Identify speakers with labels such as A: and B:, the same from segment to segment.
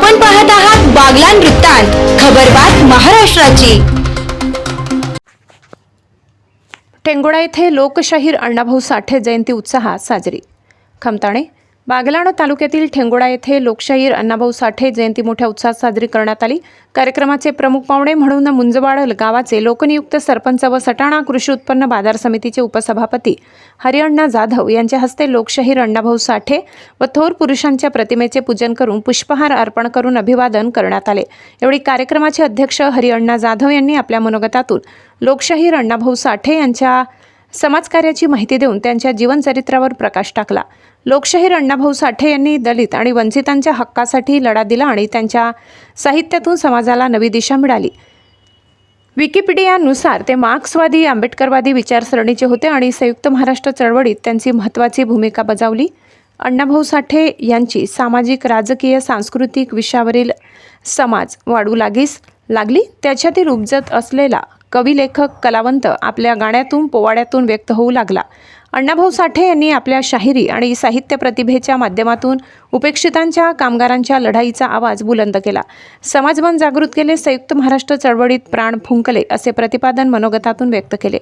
A: आपण पाहत आहात बागलान वृत्तांत खबरबात महाराष्ट्राची.
B: टेंगोडा येथे लोकशाहीर अण्णाभाऊ साठे जयंती उत्साहात साजरी. खमताणे बागलाण तालुक्यातील ठेंगोडा येथे लोकशाहीर अण्णाभाऊ साठे जयंती मोठ्या उत्साहात साजरी करण्यात आली. कार्यक्रमाचे प्रमुख पाहुणे म्हणून मुंजवाड गावाचे लोकनियुक्त सरपंच व सटाणा कृषी उत्पन्न बाजार समितीचे उपसभापती हरिअण्णा जाधव यांच्या हस्ते लोकशाहीर अण्णाभाऊ साठे व थोर पुरुषांच्या प्रतिमेचे पूजन करून पुष्पहार अर्पण करून अभिवादन करण्यात आले. यावेळी कार्यक्रमाचे अध्यक्ष हरिअण्णा जाधव यांनी आपल्या मनोगतातून लोकशाहीर अण्णाभाऊ साठे यांच्या समाजकार्याची माहिती देऊन त्यांच्या जीवनचरित्रावर प्रकाश टाकला. लोकशाहीर अण्णाभाऊ साठे यांनी दलित आणि वंचितांच्या हक्कासाठी लढा दिला आणि त्यांच्या साहित्यातून समाजाला नवी दिशा मिळाली. विकिपीडियानुसार ते मार्क्सवादी आंबेडकरवादी विचारसरणीचे होते आणि संयुक्त महाराष्ट्र चळवळीत त्यांची महत्त्वाची भूमिका बजावली. अण्णाभाऊ साठे यांची सामाजिक राजकीय सांस्कृतिक विषयावरील समाज वाढू लागीस लागली. त्याच्यातील उपजत असलेला कवी लेखक कलावंत आपल्या गाण्यातून पोवाड्यातून व्यक्त होऊ लागला. अण्णाभाऊ साठे यांनी आपल्या शाहिरी आणि साहित्य प्रतिभेच्या माध्यमातून उपेक्षितांच्या कामगारांच्या लढाईचा आवाज बुलंद केला. समाजमन जागृत केले संयुक्त महाराष्ट्र चळवळीत प्राण फुंकले असे प्रतिपादन मनोगतातून व्यक्त केले.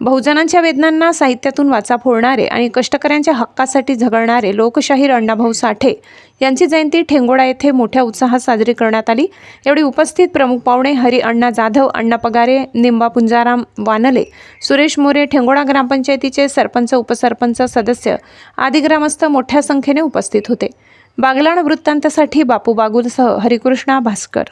B: बहुजनांच्या वेदनांना साहित्यातून वाचा फोडणारे आणि कष्टकऱ्यांच्या हक्कासाठी झगडणारे लोकशाहीर अण्णाभाऊ साठे यांची जयंती ठेंगोडा येथे मोठ्या उत्साहात साजरी करण्यात आली. एवढी उपस्थित प्रमुख पाहुणे हरी अण्णा जाधव अण्णा पगारे निंबा पुंजाराम वानले सुरेश मोरे ठेंगोडा ग्रामपंचायतीचे सरपंच सरपंच उपसरपंच सदस्य आदी ग्रामस्थ मोठ्या संख्येने उपस्थित होते. बागलाण वृत्तांतासाठी बापू बागुलसह हरिकृष्णा भास्कर.